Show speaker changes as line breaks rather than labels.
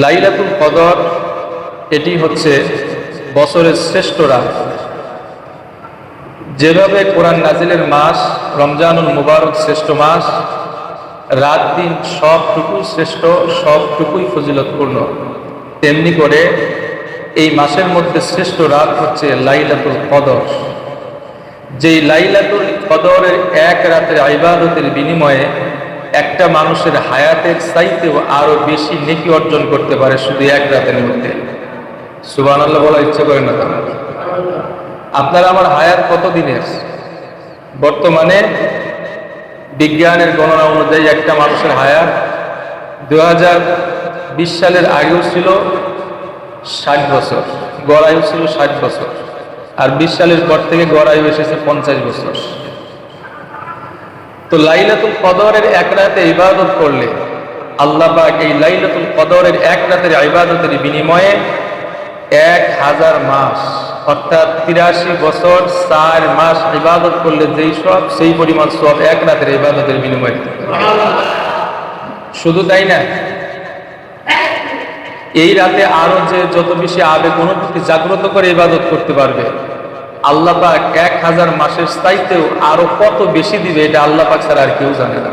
লাইলাতুল কদর, এটি হচ্ছে বছরের শ্রেষ্ঠ রাত। যেভাবে কোরআন নাজিলের মাস, রমজানুল মুবারক শ্রেষ্ঠ মাস, রাত দিন সবটুকু শ্রেষ্ঠ, সবটুকুই ফজিলতপূর্ণ। তেমনি করে এই মাসের মধ্যে শ্রেষ্ঠ রাত হচ্ছে লাইলাতুল কদর। যেই লাইলাতুল কদরের এক রাতের ইবাদতের বিনিময়ে একটা মানুষের হায়াতের চাইতেও আরও বেশি নেকি অর্জন করতে পারে শুধু এক রাতের মধ্যে। সুবান আল্লাহ বলার ইচ্ছে করেন না তারা। আপনার আমার হায়াত কত দিনের? বর্তমানে বিজ্ঞানের গণনা অনুযায়ী একটা মানুষের হায়াত দু বিশ সালের আগেও ছিল ষাট বছর গড় আয়ু ছিল ষাট বছর। আর বিশ সালের পর থেকে গড় আয়ু এসেছে পঞ্চাশ বছর। তো লাইলাতুল কদরের এক রাতে ইবাদত করলে, আল্লাহ এই লাইলাতুল কদরের এক রাতের ইবাদতের বিনিময়ে এক হাজার মাস, অর্থাৎ তিরাশি বছর চার মাস ইবাদত করলে যেই সব, সেই পরিমাণ সব এক রাতের ইবাদতের বিনিময়ে। শুধু তাই না, এই রাতে আরও যে যত বেশি আবেগ, অনুভূতি জাগ্রত করে ইবাদত করতে পারবে আল্লাহ পাক এক হাজার মাসের স্থায়িত্বেও আরও কত বেশি দিবে, এটা আল্লাহ পাক ছাড়া আর কেউ জানে না।